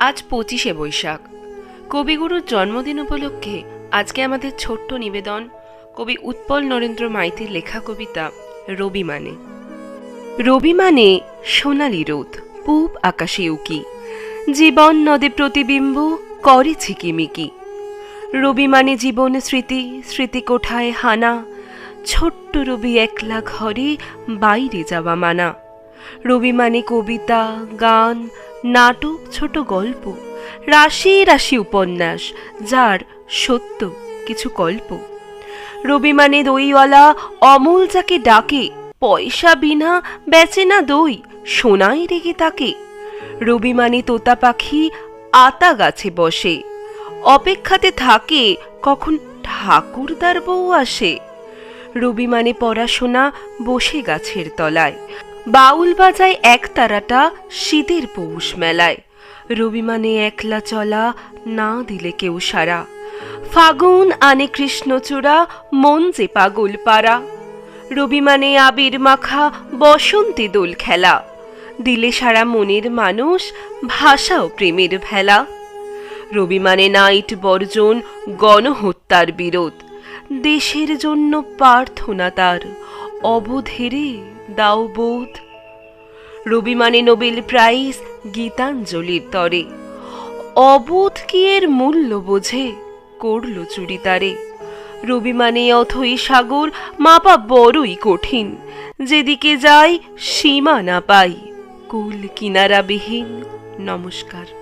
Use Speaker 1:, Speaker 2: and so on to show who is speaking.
Speaker 1: আজ পঁচিশে বৈশাখ। কবিগুরুর জন্মদিন উপলক্ষে আজকে আমাদের ছোট্ট নিবেদন, কবি উৎপল নরেন্দ্র মাইতির লেখা কবিতা, রবি মানে। রবি মানে সোনালি রোদ, পূব আকাশে উকি। জীবন নদে প্রতিবিম্ব করে ঝিকিমিকি রবি মানে জীবন স্মৃতি স্মৃতি কোঠায় হানা। ছোট্ট রবি একলা ঘরে বাইরে যাওয়া মানা। রবি মানে কবিতা, গান নাটক, ছোট গল্প, রাশি রাশি উপন্যাস, যার সত্য কিছু গল্প রবি মানে দইওয়ালা অমল যাকে ডাকে, পয়সা বিনা বেচে না দই, সোনাই রেগে তাকে। রবি মানে তোতা পাখি আতা গাছে বসে, অপেক্ষাতে থাকে কখন ঠাকুরদার বউ আসে। রবি মানে পড়াশোনা বসে গাছের তলায় বাউল বাজায় এক তারাটা শীতের পৌষ মেলায়। রবি মানে একলা চলা না দিলে কেউ সারা। ফাগুন আনে কৃষ্ণচূড়া, মন যে পাগল পাড়া রবি মানে আবির মাখা, বসন্তে দোল খেলা। দিলে সারা মনের মানুষ, ভাষা ও প্রেমের ভেলা। রবি মানে নাইট বর্জন, গণহত্যার বিরোধ। দেশের জন্য প্রার্থনা তার। অবধেরে দাও বোধ। রবি মানে নোবেল প্রাইজ গীতাঞ্জলির তরে। অবোধ কি এর মূল্য বোঝে? করল চুরি তারে। রবি মানে অথই সাগর মাপা বড়ই কঠিন। যেদিকে যাই সীমা না পাই। কুল কিনারাবিহীন। নমস্কার।